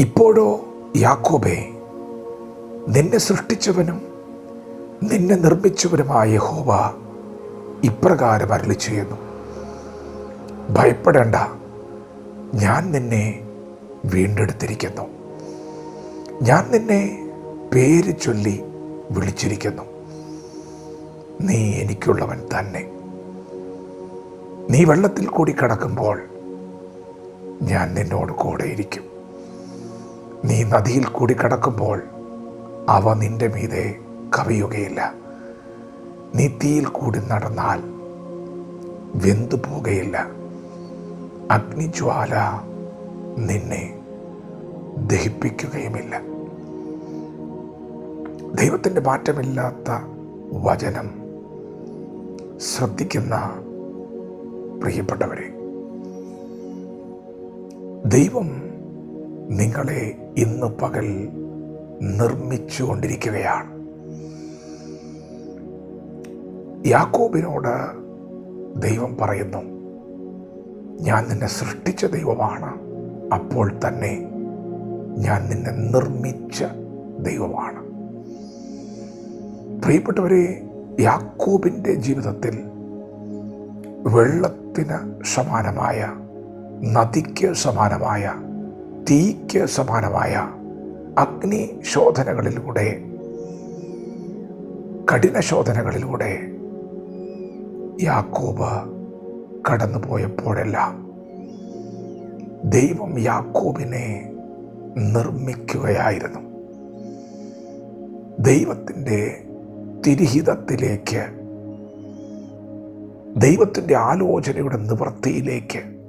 ഇപ്പോഴോ യാക്കോബേ നിന്നെ സൃഷ്ടിച്ചവനും നിന്നെ നിർമ്മിച്ചവനുമായ യഹോവ ഇപ്രകാരം അരളി ചെയ്യുന്നു ഭയപ്പെടേണ്ട ഞാൻ നിന്നെ വീണ്ടെടുത്തിരിക്കുന്നു. ഞാൻ നിന്നെ പേര് ചൊല്ലി വിളിച്ചിരിക്കുന്നു. നീ എനിക്കുള്ളവൻ തന്നെ. നീ വെള്ളത്തിൽ കൂടി കടക്കുമ്പോൾ ഞാൻ നിന്നോട് കൂടെയിരിക്കും നീ നദിയിൽ കൂടി കടക്കുമ്പോൾ അവ നിന്റെ മീതെ കവിയുകയില്ല. നീ തീയിൽ കൂടി നടന്നാൽ വെന്തു പോകുകയില്ല അഗ്നിജ്വാല നിന്നെ ദഹിപ്പിക്കുകയുമില്ല. ദൈവത്തിന്റെ മാറ്റമില്ലാത്ത വചനം ശ്രദ്ധിക്കുന്ന പ്രിയപ്പെട്ടവരെ ദൈവം നിങ്ങളെ ഇന്ന് പകൽ നിർമ്മിച്ചുകൊണ്ടിരിക്കുകയാണ്. യാക്കോബിനോട് ദൈവം പറയുന്നു ഞാൻ നിന്നെ സൃഷ്ടിച്ച ദൈവമാണ് അപ്പോൾ തന്നെ ഞാൻ നിന്നെ നിർമ്മിച്ച ദൈവമാണ്. പ്രിയപ്പെട്ടവരെ യാക്കോബിന്റെ ജീവിതത്തിൽ വെള്ളത്തിന് സമാനമായ നദിക്ക് സമാനമായ തീക്ക് സമാനമായ അഗ്നി ശോധനകളിലൂടെ കഠിന ശോധനകളിലൂടെ യാക്കോബ് കടന്നുപോയപ്പോഴെല്ലാം ദൈവം യാക്കോബിനെ നിർമ്മിക്കുകയായിരുന്നു. ദൈവത്തിന്റെ തിരിഹിതത്തിലേക്ക് ദൈവത്തിന്റെ ആലോചനയുടെ നിവൃത്തിയിലേക്ക്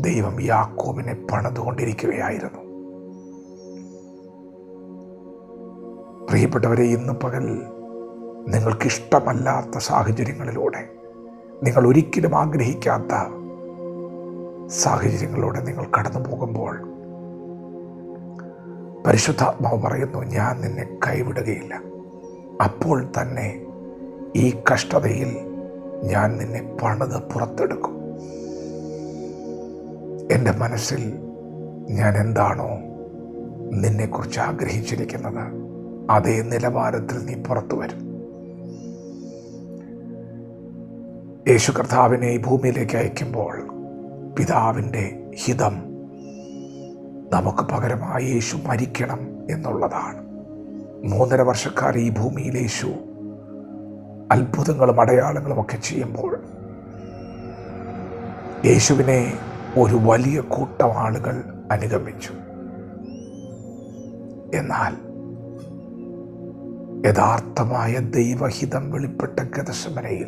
ദൈവം യാക്കോബിനെ പണിതുകൊണ്ടിരിക്കുകയായിരുന്നു. പ്രിയപ്പെട്ടവരെ ഇന്ന് പകൽ നിങ്ങൾക്കിഷ്ടമല്ലാത്ത സാഹചര്യങ്ങളിലൂടെ നിങ്ങൾ ഒരിക്കലും ആഗ്രഹിക്കാത്ത സാഹചര്യങ്ങളിലൂടെ നിങ്ങൾ കടന്നു പോകുമ്പോൾ പരിശുദ്ധാത്മാവ് പറയുന്നു ഞാൻ നിന്നെ കൈവിടുകയില്ല. അപ്പോൾ തന്നെ ഈ കഷ്ടതയിൽ ഞാൻ നിന്നെ പണിത് പുറത്തെടുക്കും. എന്റെ മനസ്സിൽ ഞാൻ എന്താണോ നിന്നെക്കുറിച്ച് ആഗ്രഹിച്ചിരിക്കുന്നത് അതേ നിലവാരത്തിൽ നീ പുറത്തു വരും. യേശു കർത്താവിനെ ഈ ഭൂമിയിലേക്ക് അയക്കുമ്പോൾ പിതാവിന്റെ ഹിതം നമുക്ക് പകരമായി യേശു മരിക്കണം എന്നുള്ളതാണ്. മൂന്നര വർഷക്കാർ ഈ ഭൂമിയിൽ യേശു അത്ഭുതങ്ങളും അടയാളങ്ങളും ഒക്കെ ചെയ്യുമ്പോൾ യേശുവിനെ ഒരു വലിയ കൂട്ടം ആളുകൾ അനുഗമിച്ചു. എന്നാൽ യഥാർത്ഥമായ ദൈവഹിതം വെളിപ്പെട്ട ഗതശമനയിൽ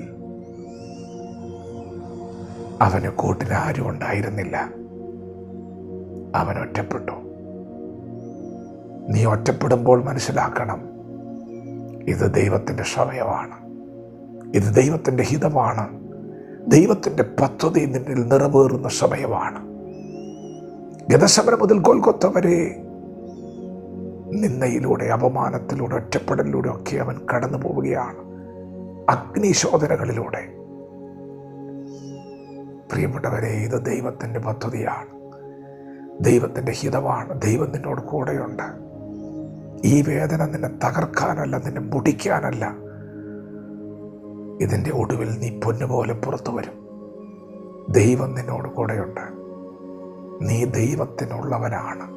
അവന് കൂട്ടിന് ആരും ഉണ്ടായിരുന്നില്ല. അവൻ ഒറ്റപ്പെട്ടു. നീ ഒറ്റപ്പെടുമ്പോൾ മനസ്സിലാക്കണം ഇത് ദൈവത്തിന്റെ സമയമാണ്. ഇത് ദൈവത്തിന്റെ ഹിതമാണ്. ദൈവത്തിന്റെ പദ്ധതി നിന്നിൽ നിറവേറുന്ന സമയമാണ്. ഗതശമനം മുതൽ കൊൽക്കൊത്ത വരെ നിന്നയിലൂടെ അപമാനത്തിലൂടെ ഒറ്റപ്പെടലിലൂടെ ഒക്കെ അവൻ കടന്നു പോവുകയാണ്. അഗ്നിശോധനകളിലൂടെ. പ്രിയപ്പെട്ടവരെ ഇത് ദൈവത്തിന്റെ പദ്ധതിയാണ്. ദൈവത്തിന്റെ ഹിതമാണ്. ദൈവം നിന്നോട് കൂടെയുണ്ട്. ഈ വേദന നിന്നെ തകർക്കാനല്ല നിന്നെ മുടിക്കാനല്ല. ഇതിന്റെ ഒടുവിൽ നീ പൊന്നുപോലെ പുറത്തു വരും. ദൈവം നിന്നോട് കൂടെയുണ്ട്. നീ ദൈവത്തിനുള്ളവനാണ്.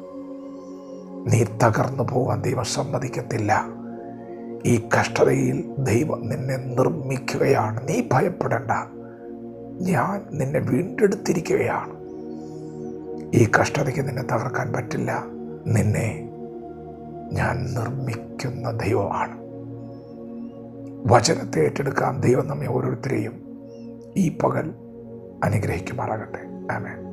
നീ തകർന്നു പോവാൻ ദൈവം സമ്മതിക്കത്തില്ല. ഈ കഷ്ടതയിൽ ദൈവം നിന്നെ നിർമ്മിക്കുകയാണ്. നീ ഭയപ്പെടേണ്ട. ഞാൻ നിന്നെ വീണ്ടെടുത്തിരിക്കുകയാണ്. ഈ കഷ്ടതയ്ക്ക് നിന്നെ തകർക്കാൻ പറ്റില്ല. നിന്നെ ഞാൻ നിർമ്മിക്കുന്ന ദൈവമാണ്. വചനത്തെ ഏറ്റെടുക്കാൻ ദൈവം നമ്മെ ഓരോരുത്തരെയും ഈ പകൽ അനുഗ്രഹിക്കുമാറാകട്ടെ. ആമേൻ.